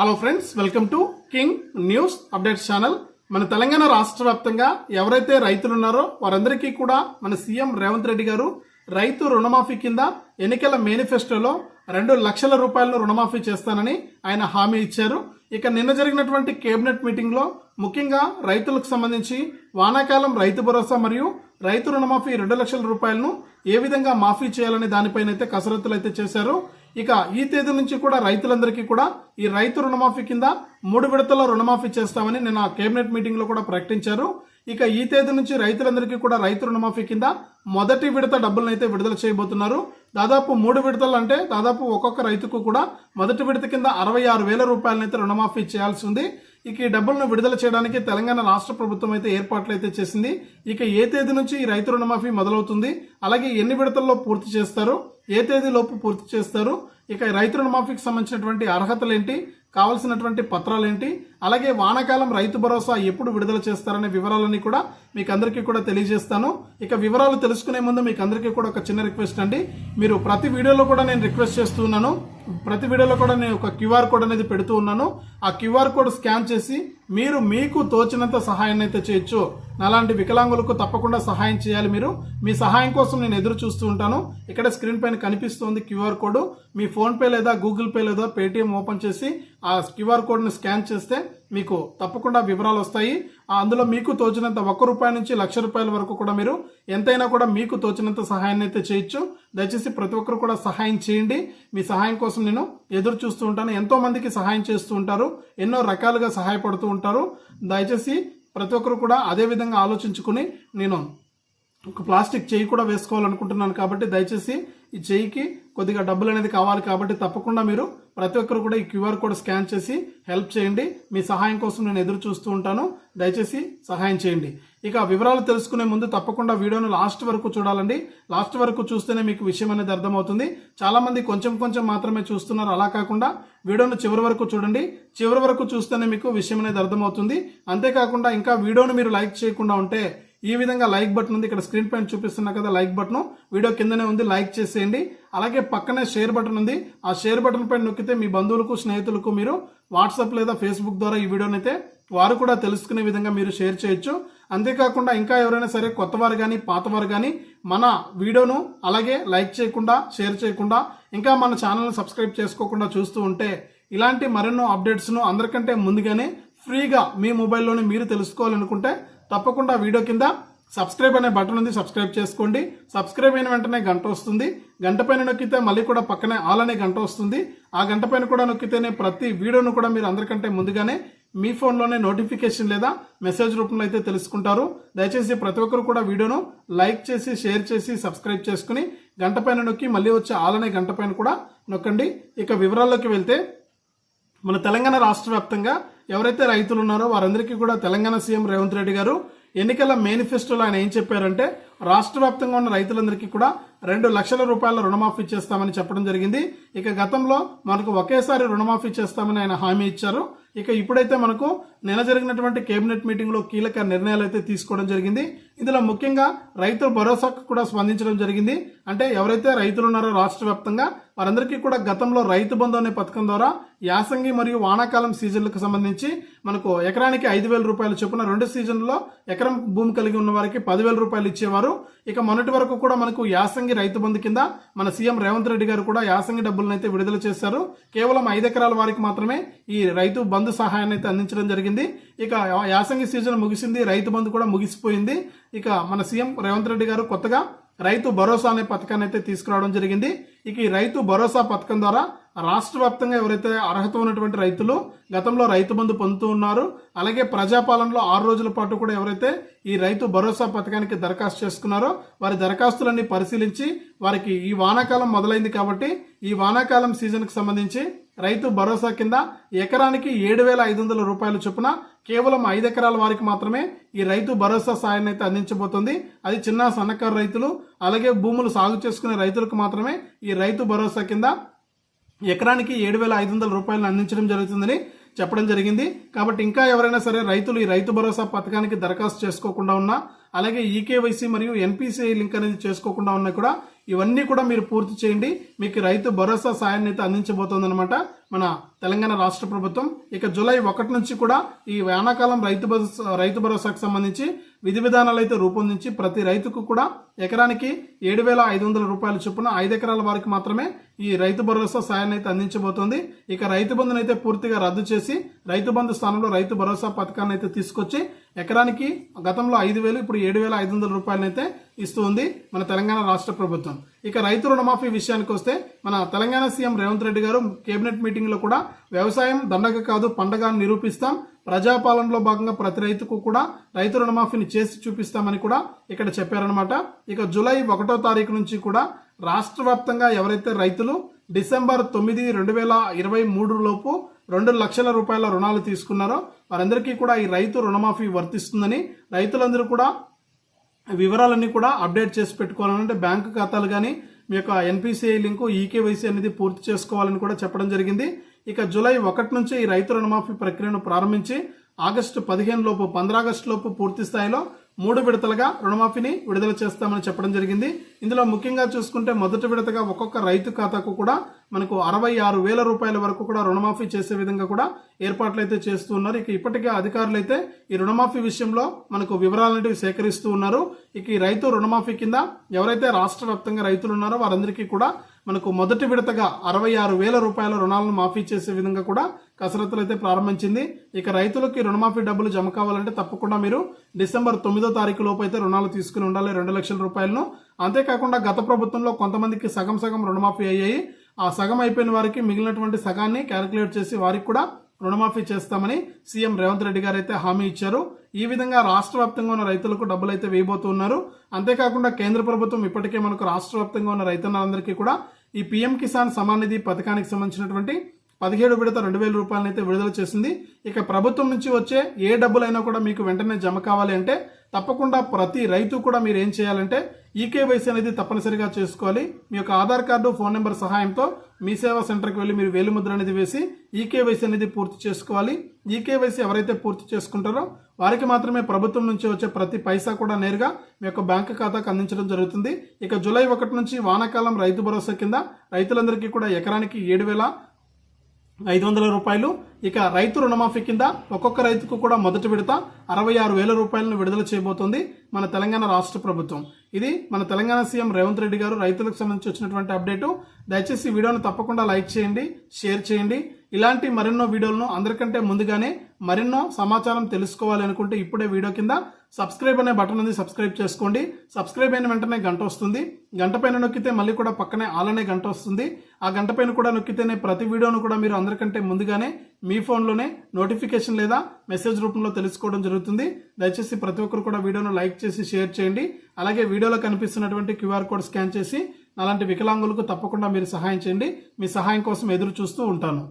Hello friends welcome to King News updates channel మన తెలంగాణ రాష్ట్ర వ్యాప్తంగా ఎవరైతే రైతులు ఉన్నారో వారందరికీ కూడా మన సీఎం రేవంత్ రెడ్డి గారు రైతు రుణమాఫీ కింద ఎన్నికల మేనిఫెస్టోలో రెండు లక్షల రూపాయలను రుణమాఫీ చేస్తానని ఆయన హామీ ఇచ్చారు. ఇక నిన్న జరిగినటువంటి కేబినెట్ మీటింగ్లో ముఖ్యంగా రైతులకు సంబంధించి వానాకాలం రైతు భరోసా మరియు రైతు రుణమాఫీ రెండు లక్షల రూపాయలను ఏ విధంగా మాఫీ చేయాలనే దానిపైన అయితే కసరత్తులు అయితే చేశారు. ఇక ఈ తేదీ నుంచి కూడా రైతులందరికీ కూడా ఈ రైతు రుణమాఫీ కింద మూడు విడతల్లో రుణమాఫీ చేస్తామని నిన్న కేబినెట్ మీటింగ్లో కూడా ప్రకటించారు. ఇక ఈ తేదీ నుంచి రైతులందరికీ కూడా రైతు రుణమాఫీ కింద మొదటి విడత డబ్బులను అయితే విడుదల చేయబోతున్నారు. దాదాపు మూడు విడతలు అంటే దాదాపు ఒక్కొక్క రైతుకు కూడా మొదటి విడత కింద అరవై ఆరు వేల రూపాయలనైతే రుణమాఫీ చేయాల్సి ఉంది. ఇక ఈ డబ్బులను విడుదల చేయడానికి తెలంగాణ రాష్ట్ర ప్రభుత్వం అయితే ఏర్పాట్లు అయితే చేసింది. ఇక ఏ తేదీ నుంచి ఈ రైతు రుణమాఫీ మొదలవుతుంది? అలాగే ఎన్ని విడతల్లో పూర్తి చేస్తారు? ఏ తేదీలోపు పూర్తి చేస్తారు? ఇక రైతు రుణమాఫీకి సంబంధించినటువంటి అర్హతలు ఏంటి కావాల్సినటువంటి పత్రాలు ఏంటి అలాగే వానాకాలం రైతు భరోసా ఎప్పుడు విడుదల చేస్తారనే వివరాలన్నీ కూడా మీకు అందరికీ కూడా తెలియజేస్తాను. ఇక వివరాలు తెలుసుకునే ముందు మీకు అందరికీ కూడా ఒక చిన్న రిక్వెస్ట్ అండి. మీరు ప్రతి వీడియోలో కూడా నేను రిక్వెస్ట్ చేస్తూ ఉన్నాను. ప్రతి వీడియోలో కూడా నేను ఒక క్యూఆర్ కోడ్ అనేది పెడుతూ ఉన్నాను. ఆ క్యూఆర్ కోడ్ స్కాన్ చేసి మీరు మీకు తోచినంత సహాయాన్ని అయితే చేయొచ్చు. అలాంటి వికలాంగులకు తప్పకుండా సహాయం చేయాలి మీరు. మీ సహాయం కోసం నేను ఎదురు చూస్తూ ఉంటాను. ఇక్కడ స్క్రీన్ పైన కనిపిస్తుంది క్యూఆర్ కోడ్. మీ ఫోన్పే లేదా గూగుల్ పే లేదా పేటిఎం ఓపెన్ చేసి ఆ క్యూఆర్ కోడ్ని స్కాన్ చేస్తే మీకు తప్పకుండా వివరాలు వస్తాయి. అందులో మీకు తోచినంత ఒక్క రూపాయి నుంచి లక్ష రూపాయల వరకు కూడా మీరు ఎంతైనా కూడా మీకు తోచినంత సహాయాన్ని అయితే చేయొచ్చు. దయచేసి ప్రతి ఒక్కరు కూడా సహాయం చేయండి. మీ సహాయం కోసం నేను ఎదురు చూస్తూ ఉంటాను. ఎంతో మందికి సహాయం చేస్తూ ఉంటారు. ఎన్నో రకాలుగా సహాయపడుతూ ఉంటారు. దయచేసి ప్రతి ఒక్కరు కూడా అదే విధంగా ఆలోచించుకుని నేను ఒక ప్లాస్టిక్ చేయి కూడా వేసుకోవాలనుకుంటున్నాను కాబట్టి దయచేసి ఈ చేయికి కొద్దిగా డబ్బులు అనేది కావాలి కాబట్టి తప్పకుండా మీరు ప్రతి ఒక్కరు కూడా ఈ క్యూఆర్ కోడ్ స్కాన్ చేసి హెల్ప్ చేయండి. మీ సహాయం కోసం నేను ఎదురు చూస్తూ ఉంటాను. దయచేసి సహాయం చేయండి. ఇక వివరాలు తెలుసుకునే ముందు తప్పకుండా వీడియోను లాస్ట్ వరకు చూడాలండి. లాస్ట్ వరకు చూస్తేనే మీకు విషయం అనేది అర్థమవుతుంది. చాలామంది కొంచెం కొంచెం మాత్రమే చూస్తున్నారు. అలా కాకుండా వీడియోను చివరి వరకు చూడండి. చివరి వరకు చూస్తేనే మీకు విషయం అనేది అర్థమవుతుంది. అంతేకాకుండా ఇంకా వీడియోను మీరు లైక్ చేయకుండా ఉంటే ఈ విధంగా లైక్ బటన్ ఉంది. ఇక్కడ స్క్రీన్ పైన చూపిస్తున్నా కదా లైక్ బటన్. వీడియో కిందనే ఉంది. లైక్ చేసేయండి. అలాగే పక్కనే షేర్ బటన్ ఉంది. ఆ షేర్ బటన్ పైన నొక్కితే మీ బంధువులకు స్నేహితులకు మీరు వాట్సాప్ లేదా ఫేస్బుక్ ద్వారా ఈ వీడియోని అయితే వారు కూడా తెలుసుకునే విధంగా మీరు షేర్ చేయొచ్చు. అంతేకాకుండా ఇంకా ఎవరైనా సరే కొత్త వారు కానీ పాతవారు కానీ మన వీడియోను అలాగే లైక్ చేయకుండా షేర్ చేయకుండా ఇంకా మన ఛానల్ని సబ్స్క్రైబ్ చేసుకోకుండా చూస్తూ ఉంటే ఇలాంటి మరెన్నో అప్డేట్స్ను అందరికంటే ముందుగానే ఫ్రీగా మీ మొబైల్లోనే మీరు తెలుసుకోవాలనుకుంటే తప్పకుండా వీడియో కింద సబ్స్క్రైబ్ అనే బటన్ ఉంది సబ్స్క్రైబ్ చేసుకోండి. సబ్స్క్రైబ్ అయిన వెంటనే గంట వస్తుంది. గంట పైన నొక్కితే మళ్ళీ కూడా పక్కనే ఆల్ అనే గంట వస్తుంది. ఆ గంట పైన కూడా నొక్కితేనే ప్రతి వీడియోను కూడా మీరు అందరికంటే ముందుగానే మీ ఫోన్లోనే నోటిఫికేషన్ లేదా మెసేజ్ రూపంలో అయితే తెలుసుకుంటారు. దయచేసి ప్రతి ఒక్కరు కూడా వీడియోను లైక్ చేసి షేర్ చేసి సబ్స్క్రైబ్ చేసుకుని గంట పైన నొక్కి మళ్ళీ వచ్చే ఆల్ అనే గంట పైన కూడా నొక్కండి. ఇక వివరాల్లోకి వెళ్తే మన తెలంగాణ రాష్ట్ర వ్యాప్తంగా ఎవరైతే రైతులు ఉన్నారో వారందరికీ కూడా తెలంగాణ సీఎం రేవంత్ రెడ్డి గారు ఎన్నికల మేనిఫెస్టోలో ఆయన ఏం చెప్పారంటే రాష్ట్ర వ్యాప్తంగా ఉన్న రైతులందరికీ కూడా రెండు లక్షల రూపాయల రుణమాఫీ చేస్తామని చెప్పడం జరిగింది. ఇక గతంలో మనకు ఒకేసారి రుణమాఫీ చేస్తామని ఆయన హామీ ఇచ్చారు. ఇక ఇప్పుడైతే మనకు నిన్న జరిగినటువంటి కేబినెట్ మీటింగ్లో కీలక నిర్ణయాలు అయితే తీసుకోవడం జరిగింది. ఇందులో ముఖ్యంగా రైతు భరోసాకు కూడా స్పందించడం జరిగింది. అంటే ఎవరైతే రైతులు ఉన్నారో రాష్ట్ర వ్యాప్తంగా వారందరికీ కూడా గతంలో రైతు బంధు అనే పథకం ద్వారా యాసంగి మరియు వానాకాలం సీజన్లకు సంబంధించి మనకు ఎకరానికి ఐదు వేల రూపాయలు చొప్పున రెండు సీజన్లలో ఎకరం భూమి కలిగి ఉన్న వారికి పదివేల రూపాయలు ఇచ్చేవారు. ఇక మొన్నటి వరకు కూడా మనకు యాసంగి రైతు బంధు కింద మన సీఎం రేవంత్ రెడ్డి గారు కూడా యాసంగి డబ్బులను అయితే విడుదల చేశారు. కేవలం ఐదు ఎకరాల వారికి మాత్రమే ఈ రైతు బంధు సహాయాన్ని అయితే అందించడం జరిగింది. ఇక యాసంగి సీజన్ ముగిసింది. రైతు బంధు కూడా ముగిసిపోయింది. ఇక మన సీఎం రేవంత్ రెడ్డి గారు కొత్తగా రైతు భరోసా అనే పథకాన్ని అయితే తీసుకురావడం జరిగింది. ఇక ఈ రైతు భరోసా పథకం ద్వారా రాష్ట్ర వ్యాప్తంగా ఎవరైతే అర్హత ఉన్నటువంటి రైతులు గతంలో రైతు బంధు పొందుతూ ఉన్నారు. అలాగే ప్రజాపాలనలో ఆరు రోజుల పాటు కూడా ఎవరైతే ఈ రైతు భరోసా పథకానికి దరఖాస్తు చేసుకున్నారో వారి దరఖాస్తులన్నీ పరిశీలించి వారికి ఈ వానాకాలం మొదలైంది కాబట్టి ఈ వానాకాలం సీజన్కి సంబంధించి రైతు భరోసా కింద ఎకరానికి ఏడు వేల ఐదు వందల రూపాయల చొప్పున కేవలం ఐదు ఎకరాల వారికి మాత్రమే ఈ రైతు భరోసా సాయాన్ని అయితే అందించబోతుంది. అది చిన్న సన్నకారు రైతులు అలాగే భూములు సాగు చేసుకునే రైతులకు మాత్రమే ఈ రైతు భరోసా కింద ఎకరానికి ఏడు వేల ఐదు వందల రూపాయలను అందించడం జరుగుతుందని చెప్పడం జరిగింది. కాబట్టి ఇంకా ఎవరైనా సరే రైతులు ఈ రైతు భరోసా పథకానికి దరఖాస్తు చేసుకోకుండా ఉన్నా అలాగే ఈకేవైసీ మరియు ఎన్పిసిఐ లింక్ అనేది చేసుకోకుండా ఉన్నా కూడా ఇవన్నీ కూడా మీరు పూర్తి చేయండి. మీకు రైతు భరోసా సాయాన్ని అయితే అందించబోతోందన్నమాట. మన తెలంగాణ రాష్ట్ర ప్రభుత్వం. ఇక జూలై ఒకటి నుంచి కూడా ఈ వానాకాలం రైతు భరోసా రైతు భరోసాకు సంబంధించి విధి విధానాలు అయితే రూపొందించి ప్రతి రైతుకు కూడా ఎకరానికి ఏడు వేల ఐదు వందల రూపాయల చొప్పున ఐదు ఎకరాల వారికి మాత్రమే ఈ రైతు భరోసా సాయాన్ని అయితే అందించబోతోంది. ఇక రైతు బంధునైతే పూర్తిగా రద్దు చేసి రైతు బంధు స్థానంలో రైతు భరోసా పథకాన్ని అయితే తీసుకొచ్చి ఎకరానికి గతంలో ఐదు వేలు ఇప్పుడు ఏడు వేల ఐదు వందల రూపాయలనైతే ఇస్తుంది మన తెలంగాణ రాష్ట్ర ప్రభుత్వం. ఇక రైతు రుణమాఫీ విషయానికి వస్తే మన తెలంగాణ సీఎం రేవంత్ రెడ్డి గారు కేబినెట్ మీటింగ్లో కూడా వ్యవసాయం దండగ కాదు పండగ నిరూపిస్తాం. ప్రజాపాలనలో భాగంగా ప్రతి రైతుకు కూడా రైతు రుణమాఫీని చేసి చూపిస్తామని కూడా ఇక్కడ చెప్పారనమాట ఇక జూలై ఒకటో తారీఖు నుంచి కూడా రాష్ట్ర వ్యాప్తంగా ఎవరైతే రైతులు డిసెంబర్ తొమ్మిది రెండు వేల ఇరవై మూడు లోపు రెండు లక్షల రూపాయల రుణాలు తీసుకున్నారో వారందరికీ కూడా ఈ రైతు రుణమాఫీ వర్తిస్తుందని రైతులందరూ కూడా వివరాలన్నీ కూడా అప్డేట్ చేసి పెట్టుకోవాలంటే బ్యాంకు ఖాతాలు కానీ మీ యొక్క ఎన్పిసిఐ లింకు ఈకేవైసీ అనేది పూర్తి చేసుకోవాలని కూడా చెప్పడం జరిగింది. ఇక జూలై ఒకటి నుంచి ఈ రైతు రుణమాఫీ ప్రక్రియను ప్రారంభించి ఆగస్టు పదిహేను లోపు పంద్రాగస్టు లోపు పూర్తి స్థాయిలో మూడు విడతలుగా రుణమాఫీని విడుదల చేస్తామని చెప్పడం జరిగింది. ఇందులో ముఖ్యంగా చూసుకుంటే మొదటి విడతగా ఒక్కొక్క రైతు ఖాతాకు కూడా మనకు అరవై ఆరు వేల రూపాయల వరకు కూడా రుణమాఫీ చేసే విధంగా కూడా ఏర్పాట్లు అయితే చేస్తూ ఉన్నారు. ఇక ఇప్పటికే అధికారులు అయితే ఈ రుణమాఫీ విషయంలో మనకు వివరాలనేవి సేకరిస్తూ ఉన్నారు. ఇక ఈ రైతు రుణమాఫీ కింద ఎవరైతే రాష్ట్ర వ్యాప్తంగా రైతులు ఉన్నారో వారందరికీ కూడా మనకు మొదటి విడతగా అరవై ఆరు వేల రూపాయల రుణాలను మాఫీ చేసే విధంగా కూడా కసరత్తులు అయితే ప్రారంభించింది. ఇక రైతులకి రుణమాఫీ డబ్బులు జమ కావాలంటే తప్పకుండా మీరు డిసెంబర్ తొమ్మిదో తారీఖు లోపు అయితే రుణాలు తీసుకుని ఉండాలి రెండు లక్షల రూపాయలను. అంతేకాకుండా గత ప్రభుత్వంలో కొంతమందికి సగం సగం రుణమాఫీ అయ్యాయి. ఆ సగం అయిపోయిన వారికి మిగిలినటువంటి సగాన్ని క్యాలిక్యులేట్ చేసి వారికి కూడా రుణమాఫీ చేస్తామని సీఎం రేవంత్ రెడ్డి గారు అయితే హామీ ఇచ్చారు. ఈ విధంగా రాష్ట్ర వ్యాప్తంగా ఉన్న రైతులకు డబ్బులు అయితే వేయబోతున్నారు అంతేకాకుండా కేంద్ర ప్రభుత్వం ఇప్పటికే మనకు రాష్ట్ర వ్యాప్తంగా ఉన్న రైతన్నలందరికీ కూడా ఈ పీఎం కిసాన్ సమాన్ నిధి పథకానికి సంబంధించినటువంటి పదిహేడు విడత రెండు వేల రూపాయలను అయితే విడుదల చేసింది. ఇక ప్రభుత్వం నుంచి వచ్చే ఏ డబ్బులైనా కూడా మీకు వెంటనే జమ కావాలి అంటే తప్పకుండా ప్రతి రైతు కూడా మీరు ఏం చేయాలంటే ఈకేవైసీ అనేది తప్పనిసరిగా చేసుకోవాలి. మీ యొక్క ఆధార్ కార్డు ఫోన్ నెంబర్ సహాయంతో మీ సేవా సెంటర్కి వెళ్ళి మీరు వేలిముద్ర అనేది వేసి ఈకేవైసీ అనేది పూర్తి చేసుకోవాలి. ఈకేవైసీ ఎవరైతే పూర్తి చేసుకుంటారో వారికి మాత్రమే ప్రభుత్వం నుంచి వచ్చే ప్రతి పైసా కూడా నేరుగా మీ యొక్క బ్యాంకు ఖాతాకు అందించడం జరుగుతుంది. ఇక జూలై ఒకటి నుంచి వానాకాలం రైతు భరోసా కింద రైతులందరికీ కూడా ఎకరానికి ఏడు వేల ఐదు వందల రూపాయలు. ఇక రైతు రుణమాఫీ కింద ఒక్కొక్క రైతుకు కూడా మొదటి విడత అరవై ఆరు వేల రూపాయలను విడుదల చేయబోతోంది మన తెలంగాణ రాష్ట్ర ప్రభుత్వం. ఇది మన తెలంగాణ సీఎం రేవంత్ రెడ్డి గారు రైతులకు సంబంధించి వచ్చినటువంటి అప్డేటు. దయచేసి వీడియోను తప్పకుండా లైక్ చేయండి షేర్ చేయండి. ఇలాంటి మరెన్నో వీడియోలను అందరికంటే ముందుగానే మరెన్నో సమాచారం తెలుసుకోవాలి అనుకుంటే ఇప్పుడే వీడియో కింద సబ్స్క్రైబ్ అనే బటన్ ఉంది సబ్స్క్రైబ్ చేసుకోండి. సబ్స్క్రైబ్ అయిన వెంటనే గంట వస్తుంది. గంట పైన నొక్కితే మళ్ళీ కూడా పక్కనే ఆలనే గంట వస్తుంది. ఆ గంట పైన కూడా నొక్కితేనే ప్రతి వీడియోను కూడా మీరు అందరికంటే ముందుగానే మీ ఫోన్లోనే నోటిఫికేషన్ లేదా మెసేజ్ రూపంలో తెలుసుకోవడం జరుగుతుంది. దయచేసి ప్రతి ఒక్కరు కూడా వీడియోను లైక్ చేసి షేర్ చేయండి. అలాగే వీడియోలో కనిపిస్తున్నటువంటి క్యూఆర్ కోడ్ స్కాన్ చేసి అలాంటి వికలాంగులకు తప్పకుండా మీరు సహాయం చేయండి. మీ సహాయం కోసం ఎదురు చూస్తూ ఉంటాను.